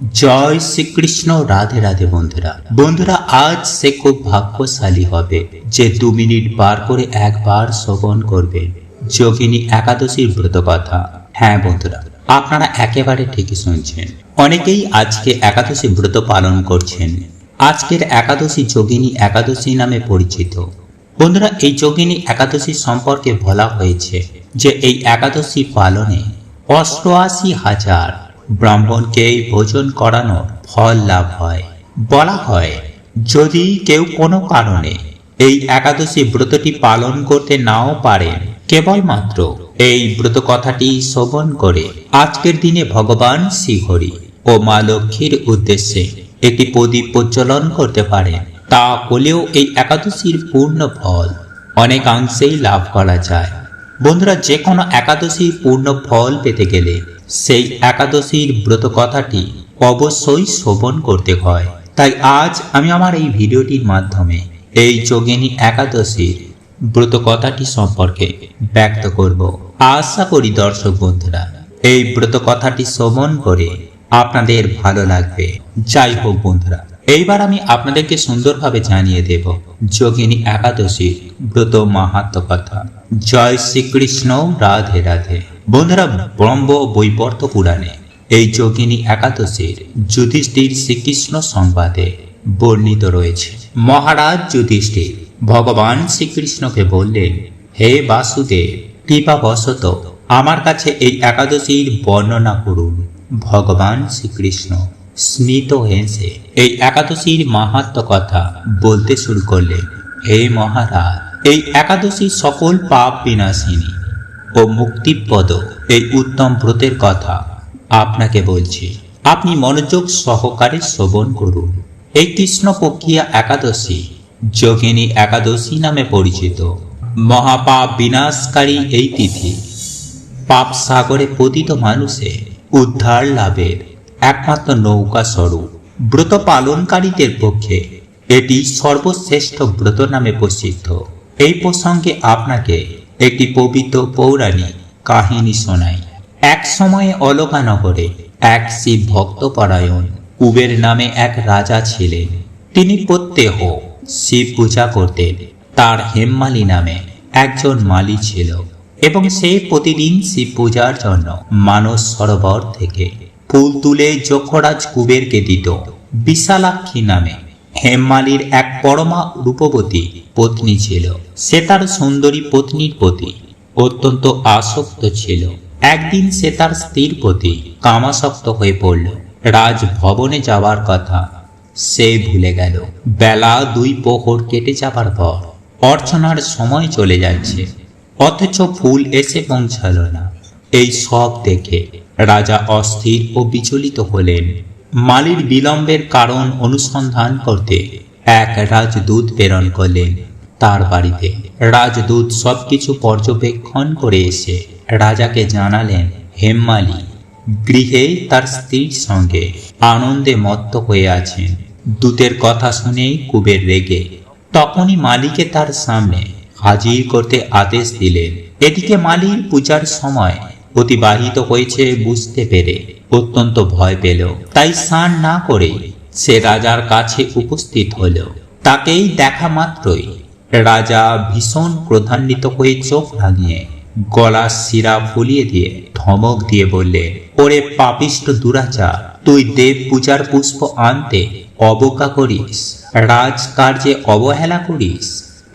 জয় শ্রীকৃষ্ণ, রাধে রাধে বন্ধুরা। বন্ধুরা, আজ সে খুব ভাগ্যশালী হবে যে দু মিনিট বার করে একবার শ্রবণ করবে যোগিনী একাদশীর ব্রত কথা হ্যাঁ বন্ধুরা, আপনারা একেবারে ঠিকই শুনছেন। অনেকেই আজকে একাদশী ব্রত পালন করছেন। আজকের একাদশী যোগিনী একাদশী নামে পরিচিত। বন্ধুরা, এই যোগিনী একাদশী সম্পর্কে বলা হয়েছে যে এই একাদশী পালনে অষ্টআশি হাজার ব্রাহ্মণকে ভোজন করানোর ফল লাভ হয়। বলা হয়, যদি কেউ কোনো কারণে এই একাদশী ব্রতটি পালন করতে নাও পারেন, কেবলমাত্র এই ব্রত কথাটি শ্রবণ করে আজকের দিনে ভগবান শ্রীহরি ও মা লক্ষ্মীর উদ্দেশ্যে একটি প্রদীপ প্রজ্বলন করতে পারেন। তা হলেও এই একাদশীর পূর্ণ ফল অনেকাংশেই লাভ করা যায়। বন্ধুরা যে কোনো একাদশীর পূর্ণ ফল পেতে গেলে সেই একাদশীর ব্রত কথাটি অবশ্যই শ্রবণ করতে হয়। তাই আজ আমি আমার এই ভিডিওটির মাধ্যমে এই যোগিনী একাদশীর ব্রত কথাটি সম্পর্কে ব্যক্ত করব। আশা করি দর্শক বন্ধুরা, এই ব্রত কথাটি শ্রবণ করে আপনাদের ভালো লাগবে। যাই হোক বন্ধুরা এইবার আমি আপনাদেরকে সুন্দরভাবে জানিয়ে দেব, যোগিনী একাদশীর ব্রত মাহাত্ম কথা জয় শ্রীকৃষ্ণ, রাধে রাধে। বন্ধুরা, ব্রহ্ম বৈবর্ত পুরাণে এই যোগিনী একাদশীর যুধিষ্ঠির শ্রীকৃষ্ণ সংবাদে বর্ণিত রয়েছে। মহারাজ যুধিষ্ঠির ভগবান শ্রীকৃষ্ণকে বললেন, হে বাসুদেব কৃপা বশত আমার কাছে এই একাদশীর বর্ণনা করুন, ভগবান শ্রীকৃষ্ণ। স্মিত হেসে এই একাদশীর মাহাত্ম কথা বলতে শুরু করলেন, হে মহারাজ, এই একাদশী সকল পাপ বিনাশিনী ও মুক্তিপদ এই উত্তম ব্রতের কথা আপনাকে বলছি। আপনি মনোযোগ সহকারে শ্রবণ করুন। এই কৃষ্ণপক্ষিয়া একাদশী যোগিনী একাদশী নামে পরিচিত। মহাপাপ বিনাশকারী এই তিথি পাপ সাগরে পতিত মানুষে উদ্ধার লাভের একমাত্র নৌকা স্বরূপ, ব্রত পালনকারীদের পক্ষে এটি সর্বশ্রেষ্ঠ ব্রত নামে প্রসিদ্ধ। এই প্রসঙ্গে আপনাকে একটি পবিত্র পৌরাণিক কাহিনী শোনাই। এক সময়ে অলকানগরে এক শিব ভক্তপরায়ণ কুবের নামে এক রাজা ছিলেন। তিনি প্রত্যেহ শিব পূজা করতেন। তার হেমমালি নামে একজন মালি ছিল এবং সে প্রতিদিন শিব পূজার জন্য মানস সরোবর থেকে ফুল তুলে যক্ষরাজ কুবেরকে দিত। বিশালাক্ষী নামে। হেমমালির এক পরমা রূপবতী পত্নী ছিল। সে তার সুন্দরী পত্নীর প্রতি অত্যন্ত আসক্ত ছিল। একদিন সে তার স্ত্রীর প্রতি কামাসক্ত হয়ে পড়ল। রাজভবনে যাওয়ার কথা সে ভুলে গেল। বেলা দুই প্রহর কেটে যাবার পর অর্চনার সময় চলে যাচ্ছে। অথচ ফুল এসে পৌঁছালো না। এই সব দেখে রাজা অস্থির ও বিচলিত হলেন। মালির বিলম্বের কারণ অনুসন্ধান করতে এক রাজদূত প্রেরণ করলেন। তার বাড়িতে রাজদূত সবকিছু পর্যবেক্ষণ করে এসে রাজাকে জানালেন হেমমালি গৃহে তার স্ত্রীর সঙ্গে আনন্দে মত্ত হয়ে আছেন। দূতের কথা শুনেই কুবের রেগে তখনই মালিকে তার সামনে হাজির করতে আদেশ দিলেন। এদিকে মালির পূজার সময় অতিবাহিত হয়েছে বুঝতে পেরে, অত্যন্ত ভয় পেল তাই স্নান না করে সে রাজার কাছে উপস্থিত হল। তাকেই দেখা মাত্রই রাজা ভীষণ ক্রধান্বিত হয়ে চোখ ভাঙিয়ে গলার শিরা ফুলিয়ে দিয়ে ধমক দিয়ে বললে, ওরে পাপিষ্ট দুরাচার, তুই দেব পূজার পুষ্প আনতে অবজ্ঞা করিস, রাজকার্যে অবহেলা করিস।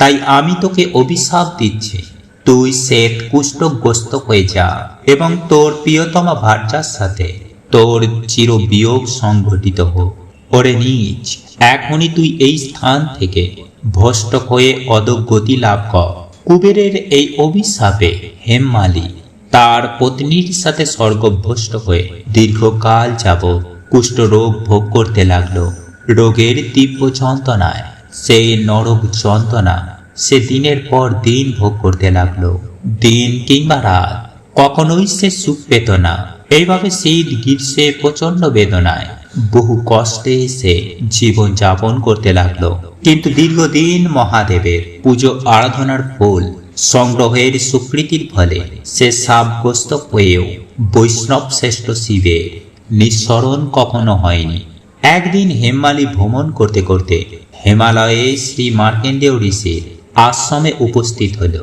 তাই আমি তোকে অভিশাপ দিচ্ছি। তুই শ্বেত কুষ্ঠগ্রস্ত হয়ে যা এবং তোর প্রিয়তমা ভার্যার সাথে তোর চির বিয়োগ সংঘটিত হোক। ওরে নিজ এখনই তুই এই স্থান থেকে ভষ্ট হয়ে অদগতি লাভ কর। কুবেরের এই অভিশাপে হেমমালি তার পত্নীর সাথে স্বর্গভ্রষ্ট হয়ে দীর্ঘকাল যাব কুষ্ঠরোগ ভোগ করতে লাগল। রোগের তীব্র যন্ত্রণায়, সেই নরক যন্ত্রণা সে দিনের পর দিন ভোগ করতে লাগল। দিন কিংবা রাত, কখনোই সে সুখ পেত না। এইভাবে শীত গ্রীষ্মে প্রচণ্ড বেদনায় বহু কষ্টে সে জীবন যাপন করতে লাগল। কিন্তু দীর্ঘদিন মহাদেবের পুজো আরাধনার ফল সংগ্রহের স্বীকৃতির ফলে সে সাবগ্রস্ত হয়েও বৈষ্ণব শ্রেষ্ঠ শিবের নিঃসরণ কখনো হয়নি। একদিন হেমালি ভ্রমণ করতে করতে হিমালয়ে শ্রী মার্কেন্ডেয় ঋষির আশ্রমে উপস্থিত হল।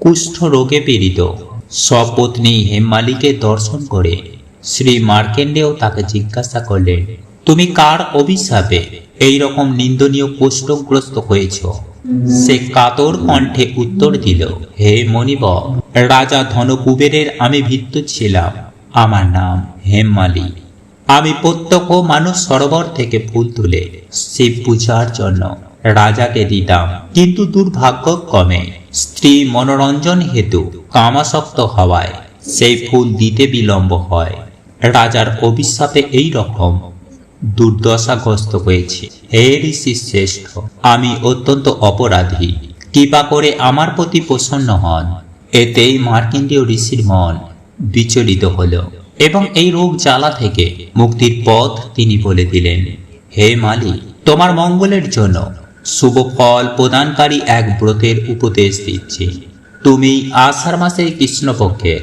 কুষ্ঠ রোগে পীড়িত। সপত্নী হেমমালিকে দর্শন করে শ্রী মার্কেন্ডেয় তাকে জিজ্ঞাসা করলেন, তুমি কার অভিশাপে এই রকম নিন্দনীয় কুষ্ঠগ্রস্ত হয়েছ? সে কাতর কণ্ঠে উত্তর দিল, হে মনিব রাজা ধনকুবেরের আমি ভিত্ত ছিলাম। আমার নাম হেমমালি। আমি প্রত্যক্ষ মানুষ সরোবর থেকে ফুল তুলে শিব পূজার জন্য রাজাকে দিতাম। কিন্তু দুর্ভাগ্য কমে। স্ত্রী মনোরঞ্জন হেতু কামাসক্ত হওয়ায় সেই ফুল দিতে বিলম্ব হয়। রাজার অভিশাপে এই রকম দুর্দশাগ্রস্ত হয়েছে। হে ঋষি শ্রেষ্ঠ, আমি অত্যন্ত অপরাধী। কৃপা করে আমার প্রতি প্রসন্ন হন। এতেই মার্কিন্দীয় ঋষির মন বিচলিত হল এবং এই রোগ জ্বালা থেকে মুক্তির পথ তিনি বলে দিলেন, হে মালি তোমার মঙ্গলের জন্য শুভ ফল প্রদানকারী এক ব্রতের উপদেশ দিচ্ছি। তুমি আষাঢ় মাসের কৃষ্ণপক্ষে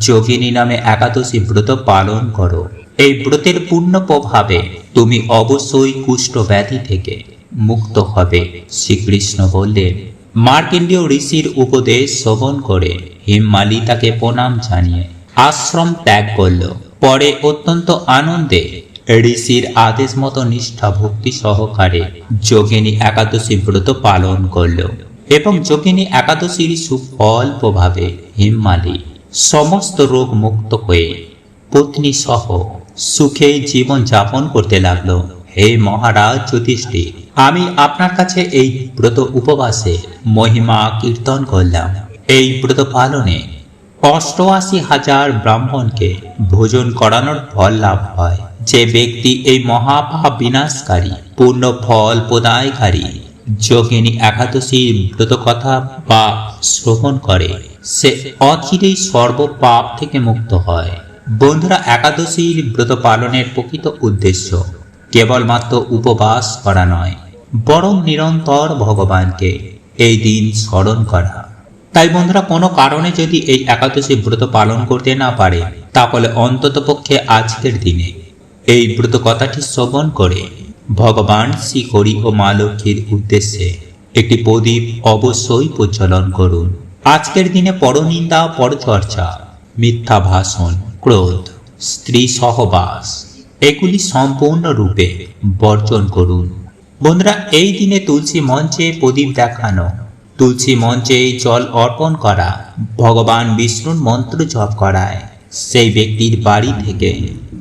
যোগিনী নামে একাদশী ব্রত পালন করো। এই ব্রতের পূর্ণ প্রভাবে তুমি অবশ্যই কুষ্ঠ ব্যাধি থেকে মুক্ত হবে, শ্রীকৃষ্ণ বললেন। মার্কেন্ডীয় ঋষির উপদেশ শ্রবণ করে হিমমালি তাকে প্রণাম জানিয়ে আশ্রম ত্যাগ করল। পরে অত্যন্ত আনন্দে ঋষির আদেশ মতো নিষ্ঠা ভক্তি সহকারে যোগিনী একাদশী ব্রত পালন করল এবং যোগিনী একাদশীর সুফল প্রভাবে হিমমালি সমস্ত রোগ মুক্ত হয়ে পত্নী সহ সুখে জীবন যাপন করতে লাগল। হে মহারাজ যুধিষ্ঠির, আমি আপনার কাছে এই ব্রত উপবাসে মহিমা কীর্তন করলাম। এই ব্রত পালনে অষ্টআশি হাজার ব্রাহ্মণকে ভোজন করানোর ফল লাভ হয়। যে ব্যক্তি এই মহাপাপ বিনাশকারী, পূর্ণ ফল প্রদায়কারী, যোগিনী একাদশীর ব্রত কথা বা শ্রবণ করে, সে অচিরেই সর্ব পাপ থেকে মুক্ত হয়। বন্ধুরা, একাদশীর ব্রত পালনের প্রকৃত উদ্দেশ্য কেবলমাত্র উপবাস করা নয়, বরং নিরন্তর ভগবানকে এই দিন স্মরণ করা। তাই বন্ধুরা, কোনো কারণে যদি এই একাদশী ব্রত পালন করতে না পারে, তাহলে অন্ততপক্ষে আজকের দিনে এই ব্রত কথাটি শ্রবণ করে ভগবান শ্রী হরি ও মা লক্ষ্মীর উদ্দেশ্যে একটি প্রদীপ অবশ্যই প্রচলন করুন। আজকের দিনে পরনিন্দা পরচর্চা, মিথ্যা ভাষণ, ক্রোধ, স্ত্রী সহবাস, এগুলি সম্পূর্ণরূপে বর্জন করুন। বন্ধুরা, এই দিনে তুলসী মঞ্চে প্রদীপ দেখানো, তুলসী মঞ্চে জল অর্পণ করা, ভগবান বিষ্ণুর মন্ত্র জপ করায় সেই ব্যক্তির বাড়ি থেকে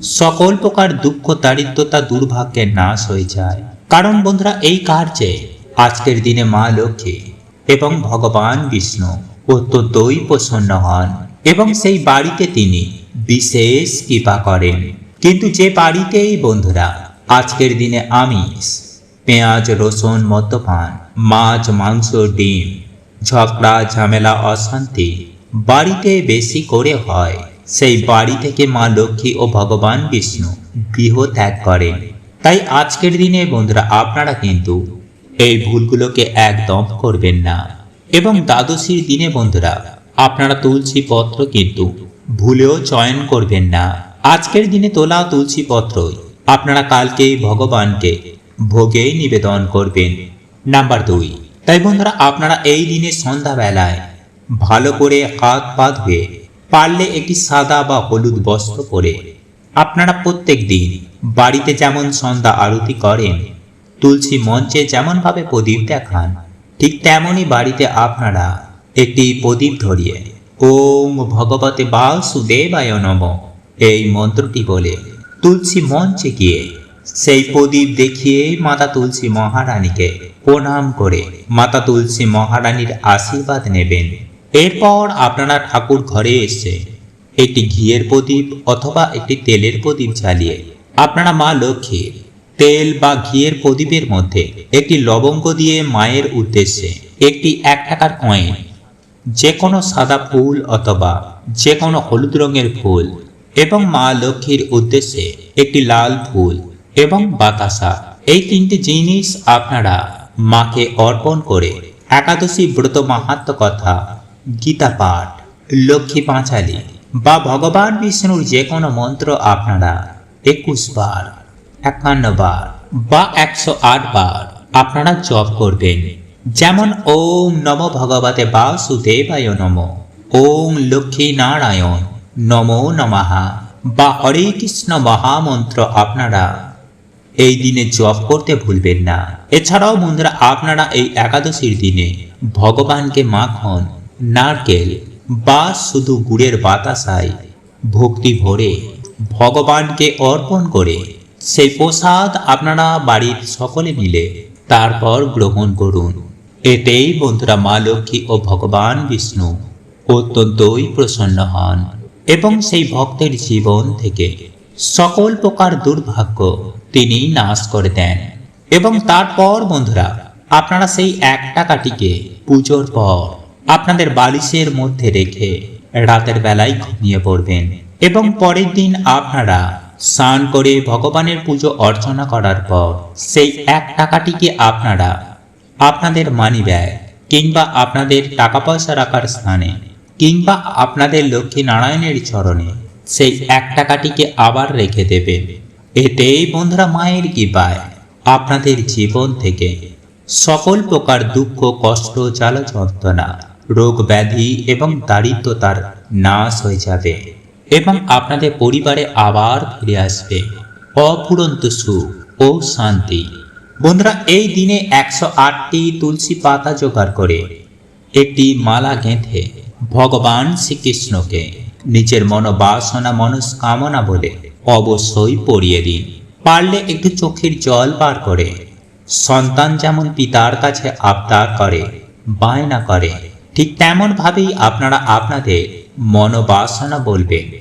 সকল প্রকার দুঃখ, দারিদ্রতা দুর্ভাগ্যের নাশ হয়ে যায়। কারণ বন্ধুরা, এই কার্যে আজকের দিনে মা লক্ষ্মী এবং ভগবান বিষ্ণু অত্যন্তই প্রসন্ন হন এবং সেই বাড়িতে তিনি বিশেষ কৃপা করেন। কিন্তু যে বাড়িতেই বন্ধুরা, আজকের দিনে আমিষ, পেঁয়াজ, রসুন, মদ্যপান, মাছ, মাংস, ডিম, ঝগড়া, ঝামেলা, অশান্তি বাড়িতে বেশি করে হয়। সেই বাড়ি থেকে মা লক্ষ্মী ও ভগবান বিষ্ণু গৃহ ত্যাগ করেন। তাই আজকের দিনে বন্ধুরা আপনারা কিন্তু এই ভুলগুলোকে একদম করবেন না। এবং দ্বাদশীর দিনে বন্ধুরা, আপনারা তুলসী পত্র কিন্তু ভুলেও চয়ন করবেন না। আজকের দিনে তোলা তুলসী পত্রই আপনারা কালকেই ভগবানকে ভোগে নিবেদন করবেন, নাম্বার দুই। তাই বন্ধুরা, আপনারা এই দিনে সন্ধ্যাবেলায় ভালো করে হাত পা ধুয়ে পারলে একটি সাদা বা হলুদ বস্ত্র পরে। আপনারা প্রত্যেক দিন বাড়িতে যেমন সন্ধ্যা আরতি করেন, তুলসী মঞ্চে যেমনভাবে প্রদীপ দেখান, ঠিক তেমনই বাড়িতে আপনারা একটি প্রদীপ ধরিয়ে, ওম ভগবতে বাসুদেবায় নম এই মন্ত্রটি বলে তুলসী মঞ্চে গিয়ে সেই প্রদীপ দেখিয়ে মাতা তুলসী মহারানীকে প্রণাম করে মাতা তুলসী মহারানীর আশীর্বাদ নেবেন। এরপর আপনারা ঠাকুর ঘরে এসে একটি ঘিয়ের প্রদীপ অথবা একটি তেলের প্রদীপ জ্বালিয়ে আপনারা মা লক্ষ্মীর তেল বা ঘিয়ের প্রদীপের মধ্যে একটি লবঙ্গ দিয়ে মায়ের উদ্দেশ্যে একটি এক টাকার কয়েন যে কোনো সাদা ফুল অথবা যে কোনো হলুদ রঙের ফুল এবং মা লক্ষ্মীর উদ্দেশ্যে একটি লাল ফুল এবং বাতাসা। এই তিনটি জিনিস আপনারা মাকে অর্পণ করে একাদশী ব্রত মাহাত্ম কথা গীতা পাঠ, লক্ষ্মী পাঁচালী বা ভগবান বিষ্ণুর যে কোনো মন্ত্র আপনারা একুশ বার, একান্ন বার বা একশো আট বার আপনারা জপ করবেন। যেমন ওম নম ভগবতে বাসুদেবায় নম, ওম লক্ষ্মী নারায়ণ নমো নমঃ বা হরে কৃষ্ণ মহামন্ত্র আপনারা এই দিনে জপ করতে ভুলবেন না। এছাড়াও বন্ধুরা, আপনারা এই একাদশীর দিনে ভগবানকে মাখন নারকেল বা শুধু গুড়ের বাতাসায় ভক্তি ভরে ভগবানকে অর্পণ করে সেই প্রসাদ আপনারা বাড়ির সকলে মিলে তারপর গ্রহণ করুন। এতেই বন্ধুরা মা লক্ষ্মী ও ভগবান বিষ্ণু অত্যন্তই প্রসন্ন হন এবং সেই ভক্তের জীবন থেকে সকল প্রকার দুর্ভাগ্য তিনি নাশ করে দেন। এবং তারপর বন্ধুরা, আপনারা সেই এক টাকাটিকে পুজোর পর আপনাদের বালিশের মধ্যে রেখে রাতের বেলায় ঘুমিয়ে পড়বেন। এবং পরের দিন আপনারা স্নান করে ভগবানের পুজো অর্চনা করার পর সেই এক টাকাটিকে আপনারা আপনাদের মানি ব্যাগ কিংবা আপনাদের টাকা পয়সা রাখার স্থানে কিংবা আপনাদের লক্ষ্মী নারায়ণের চরণে সেই এক টাকাটিকে আবার রেখে দেবেন। এতেই বন্ধুরা মায়ের কি পায় আপনাদের জীবন থেকে সকল প্রকার দুঃখ, কষ্ট, জ্বালা, যন্ত্রণা রোগ ব্যাধি এবং দারিদ্রতার নাশ হয়ে যাবে এবং আপনাদের পরিবারে আবার ফিরে আসবে। অফুরন্ত সুখ ও শান্তি। বন্ধুরা, এই দিনে একশো আটটি তুলসী পাতা জোগাড় করে একটি মালা গেঁথে ভগবান শ্রীকৃষ্ণকে নিজের মনোবাসনা, মনস্কামনা বলে অবশ্যই পড়িয়ে দিন। পারলে একটু চোখের জল পার করে, সন্তান যেমন পিতার কাছে আবদার করে, বায়না করে ঠিক তেমন ভাবেই আপনারা আপনাদের মনোবাসনা বলবেন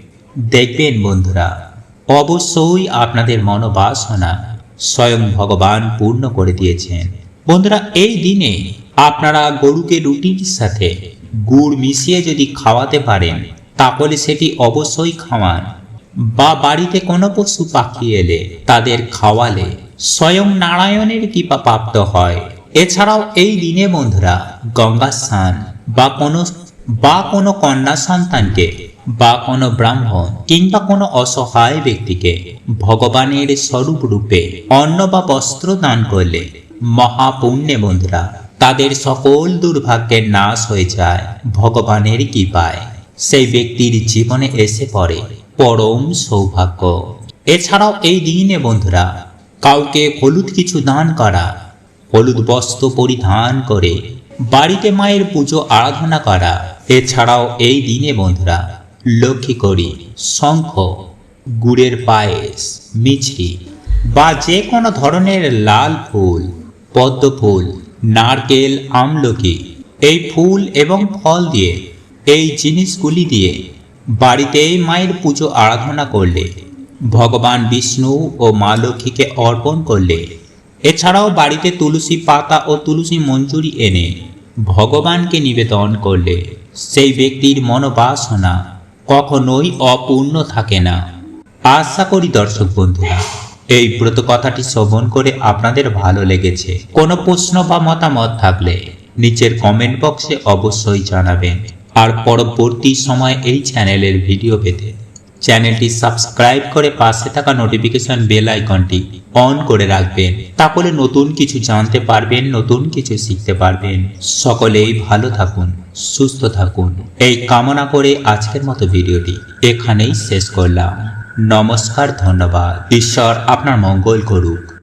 দেখবেন বন্ধুরা, অবশ্যই আপনাদের মনোবাসনা স্বয়ং ভগবান পূর্ণ করে দিয়েছেন। বন্ধুরা, এই দিনে আপনারা গরুকে রুটির সাথে গুড় মিশিয়ে যদি খাওয়াতে পারেন, তাহলে সেটি অবশ্যই খাওয়ান। বা বাড়িতে কোনো পশু পাখি এলে তাদের খাওয়ালে স্বয়ং নারায়ণের কৃপা প্রাপ্ত হয়। এছাড়াও এই দিনে বন্ধুরা গঙ্গা স্নান বা কোনো বা কোনো কন্যা সন্তানকে, বা কোনো ব্রাহ্মণ কিংবা কোনো অসহায় ব্যক্তিকে ভগবানের স্বরূপ রূপে অন্ন বা বস্ত্র দান করলে মহাপুণ্যে বন্ধুরা, তাদের সকল দুর্ভাগ্যের নাশ হয়ে যায় ভগবানের কৃপায়। সেই ব্যক্তির জীবনে এসে পড়ে পরম সৌভাগ্য। এছাড়াও এই দিনে বন্ধুরা, কাউকে হলুদ কিছু দান করা, হলুদ বস্ত্র পরিধান করে বাড়িতে মায়ের পুজো, আরাধনা করা। এছাড়াও এই দিনে বন্ধুরা, লক্ষ্মী করি শঙ্খ, গুড়ের পায়েস, মিছরি বা যে কোনো ধরনের লাল ফুল, পদ্ম ফুল, নারকেল, আমলকি, এই ফুল এবং ফল দিয়ে, এই জিনিসগুলি দিয়ে বাড়িতেই মায়ের পুজো, আরাধনা করলে, ভগবান বিষ্ণু ও মা লক্ষ্মীকে অর্পণ করলে। এছাড়াও বাড়িতে তুলসী পাতা ও তুলসী মঞ্জুরি এনে ভগবানকে নিবেদন করলে সেই ব্যক্তির মনোবাসনা কখনোই অপূর্ণ থাকে না। আশা করি দর্শক বন্ধুরা, এই ব্রত কথাটি শ্রবণ করে আপনাদের ভালো লেগেছে। কোনো প্রশ্ন বা মতামত থাকলে নিচের কমেন্ট বক্সে অবশ্যই জানাবেন। আর পরবর্তী সময় এই চ্যানেলের ভিডিও পেতে চ্যানেলটি সাবস্ক্রাইব করে পাশে থাকা নোটিফিকেশন বেল আইকনটি অন করে রাখবেন। তাহলে নতুন কিছু জানতে পারবেন, নতুন কিছু শিখতে পারবেন। সকলেই ভালো থাকুন, সুস্থ থাকুন। এই কামনা করে আজকের মতো ভিডিওটি এখানেই শেষ করলাম। নমস্কার, ধন্যবাদ। ঈশ্বর আপনার মঙ্গল করুক।